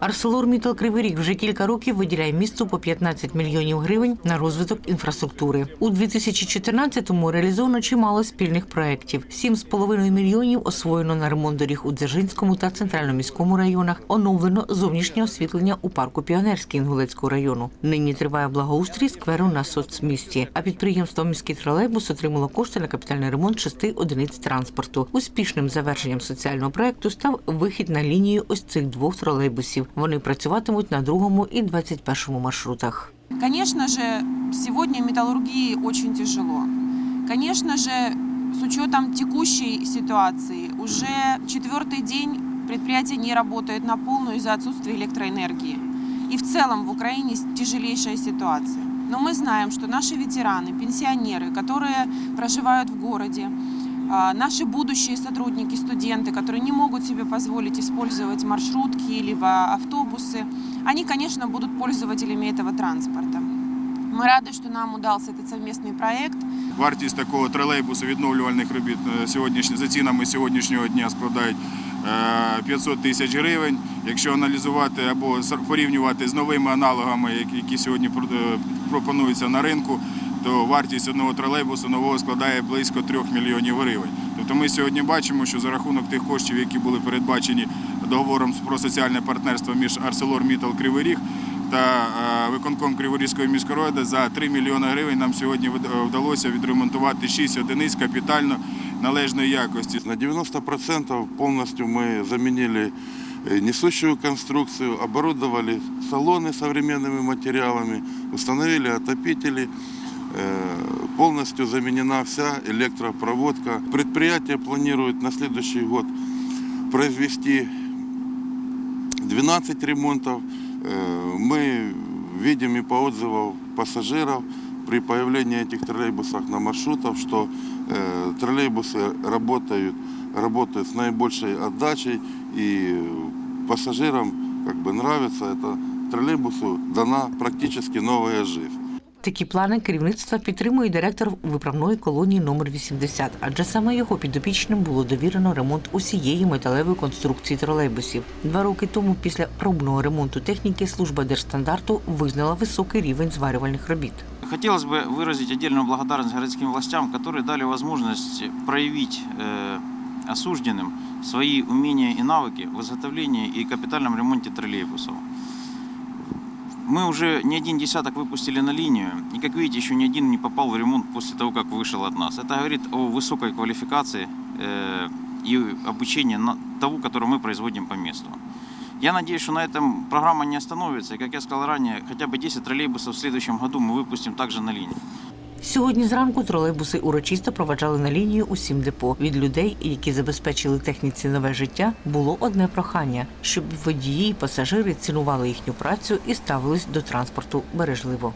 Арселор Кривий Ріг вже кілька років виділяє місту по 15 мільйонів гривень на розвиток інфраструктури. У 2014-му реалізовано чимало спільних проєктів. 7,5 мільйонів освоєно на ремонт доріг у Дзержинському та центрально-міському районах. Оновлено зовнішнє освітлення у парку Піонерський Інгулецького району. Нині триває благоустрій скверу на соцмісті. А підприємство міський тролейбус отримало кошти на капітальний ремонт шести одиниць транспорту. Успішним завершенням соціального проекту став вихід на лінію ось цих двох тролейбусів. Вони працюватимуть на другому і 21 маршрутах. Конечно же, сегодня металлургии очень тяжело. Конечно же, с учетом текущей ситуации, уже четвертый день предприятие не работает на полную из-за отсутствия электроэнергии. И в целом в Украине тяжелейшая ситуация. Но мы знаем, что наши ветераны, пенсионеры, которые проживают в городе, а, наши будущие сотрудники, студенты, которые не могут себе позволить использовать маршрутки либо автобусы, они, конечно, будут пользователями этого транспорта. Мы рады, что нам удался этот совместный проект. Вартість такого тролейбусу відновлювальних робіт е, сьогоднішні за цінами сьогоднішнього дня складають е, 500 тисяч гривень. Якщо аналізувати або з- порівнювати з новими аналогами, які- які сьогодні прод- е, пропонуються на ринку, то вартість одного тролейбусу нового складає близько 3 мільйонів гривень. Тобто ми сьогодні бачимо, що за рахунок тих коштів, які були передбачені договором про соціальне партнерство між ArcelorMittal Кривий Ріг та е, виконком Криворізької міської ради за 3 мільйони гривень нам сьогодні вд- е, вдалося відремонтувати 6 одиниць капітально належної якості. На 90% полностью мы заменили э, несущую конструкцию, оборудовали салоны современными материалами, установили отопители, э, Полностью заменена вся электропроводка. Предприятие планирует на следующий год произвести 12 ремонтов. Э, Мы видим и по отзывам пассажиров при появлении этих троллейбусов на маршрутах, что э, троллейбусы работают, работают с наибольшей отдачей и пассажирам как бы нравится это. Троллейбусу дана практически новая жизнь. Такі плани керівництва підтримує директор виправної колонії номер 80, адже саме його підопічним було довірено ремонт усієї металевої конструкції тролейбусів. Два роки тому, після пробного ремонту техніки, служба держстандарту визнала високий рівень зварювальних робіт. Хотелось бы выразить отдельную благодарность городским властям, которые дали возможность проявить э, осужденным свои умения и навыки в изготовлении и капитальном ремонте троллейбусов. Мы уже не один десяток выпустили на линию, и, как видите, еще ни один не попал в ремонт после того, как вышел от нас. Это говорит о высокой квалификации э, и обучении на того, которое мы производим по месту. Я надеюсь, что на этом программа не остановится. И, как я сказал ранее, хотя бы 10 троллейбусов в следующем году мы выпустим также на линию. Сьогодні зранку тролейбуси урочисто проваджали на лінію усім депо. Від людей, які забезпечили техніці нове життя, було одне прохання, щоб водії і пасажири цінували їхню працю і ставились до транспорту бережливо.